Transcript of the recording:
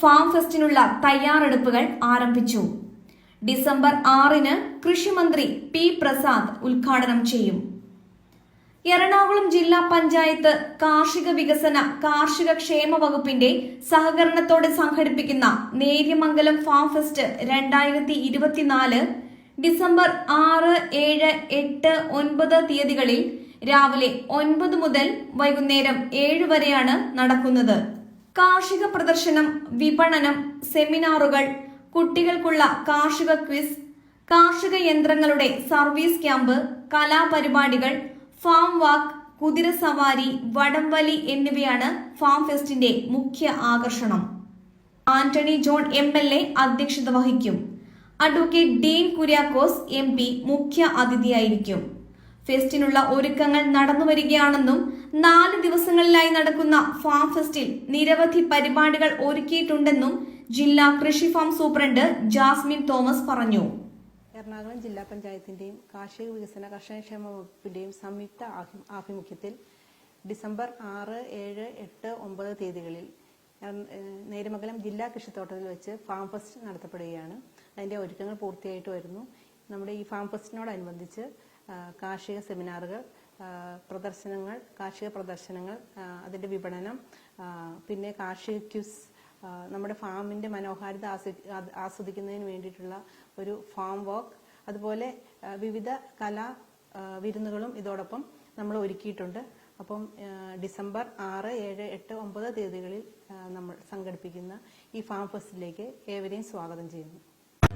Farm ഫെസ്റ്റിനുള്ള തയ്യാറെടുപ്പുകൾ ആരംഭിച്ചു. December ആറിന് കൃഷിമന്ത്രി പി പ്രസാദ് ഉദ്ഘാടനം ചെയ്യും. എറണാകുളം ജില്ലാ പഞ്ചായത്ത് കാർഷിക വികസന കാർഷിക ക്ഷേമ വകുപ്പിന്റെ സഹകരണത്തോടെ സംഘടിപ്പിക്കുന്ന നേര്യമംഗലം ഫാം ഫെസ്റ്റ് രണ്ടായിരത്തി ഇരുപത്തിനാല് ഡിസംബർ ആറ് ഏഴ് എട്ട് ഒൻപത് തീയതികളിൽ രാവിലെ ഒൻപത് മുതൽ വൈകുന്നേരം ഏഴ് വരെയാണ് നടക്കുന്നത്. കാർഷിക പ്രദർശനം വിപണനം സെമിനാറുകൾ കുട്ടികൾക്കുള്ള കാർഷിക ക്വിസ് കാർഷിക യന്ത്രങ്ങളുടെ സർവീസ് ക്യാമ്പ് കലാപരിപാടികൾ ഫാം വാക്ക് കുതിര സവാരി വടംവലി എന്നിവയാണ് ഫാം ഫെസ്റ്റിന്റെ മുഖ്യ ആകർഷണം. Antony John M L A അധ്യക്ഷത വഹിക്കും. Advocate Dean Kuriakose M P മുഖ്യ അതിഥിയായിരിക്കും. ഫെസ്റ്റിനുള്ള ഒരുക്കങ്ങൾ നടന്നുവരികയാണെന്നും നാല് ദിവസങ്ങളിലായി നടക്കുന്ന ഫാം ഫെസ്റ്റിൽ നിരവധി പരിപാടികൾ ഒരുക്കിയിട്ടുണ്ടെന്നും ജില്ലാ കൃഷി ഫാം സൂപ്രണ്ട് ജാസ്മിൻ തോമസ് പറഞ്ഞു. എറണാകുളം ജില്ലാ പഞ്ചായത്തിന്റെയും കാർഷിക വികസന കർഷകക്ഷേമ വകുപ്പിന്റെയും സംയുക്ത ആഭിമുഖ്യത്തിൽ ഡിസംബർ ആറ് ഏഴ് എട്ട് ഒമ്പത് തീയതികളിൽ നേരമംഗലം ജില്ലാ കൃഷിത്തോട്ടത്തിൽ വെച്ച് ഫാം ഫെസ്റ്റ് നടത്തപ്പെടുകയാണ്. അതിന്റെ ഒരുക്കങ്ങൾ പൂർത്തിയായിട്ട് വരുന്നു. നമ്മുടെ ഈ ഫാം ഫെസ്റ്റിനോടനുബന്ധിച്ച് കാർഷിക സെമിനാറുകൾ പ്രദർശനങ്ങൾ കാർഷിക പ്രദർശനങ്ങൾ അതിന്റെ വിപണനം പിന്നെ കാർഷിക ക്യൂസ് നമ്മുടെ ഫാമിന്റെ മനോഹാരിത ആസ്വദിക്കുന്നതിന് വേണ്ടിയിട്ടുള്ള ഒരു ഫാം വർക്ക് അതുപോലെ വിവിധ കലാ വിരുന്നുകളും ഇതോടൊപ്പം നമ്മൾ ഒരുക്കിയിട്ടുണ്ട്. അപ്പം ഡിസംബർ ആറ് ഏഴ് എട്ട് ഒമ്പത് തീയതികളിൽ നമ്മൾ സംഘടിപ്പിക്കുന്ന ഈ ഫാം ഫെസ്റ്റിലേക്ക് ഏവരെയും സ്വാഗതം ചെയ്യുന്നു.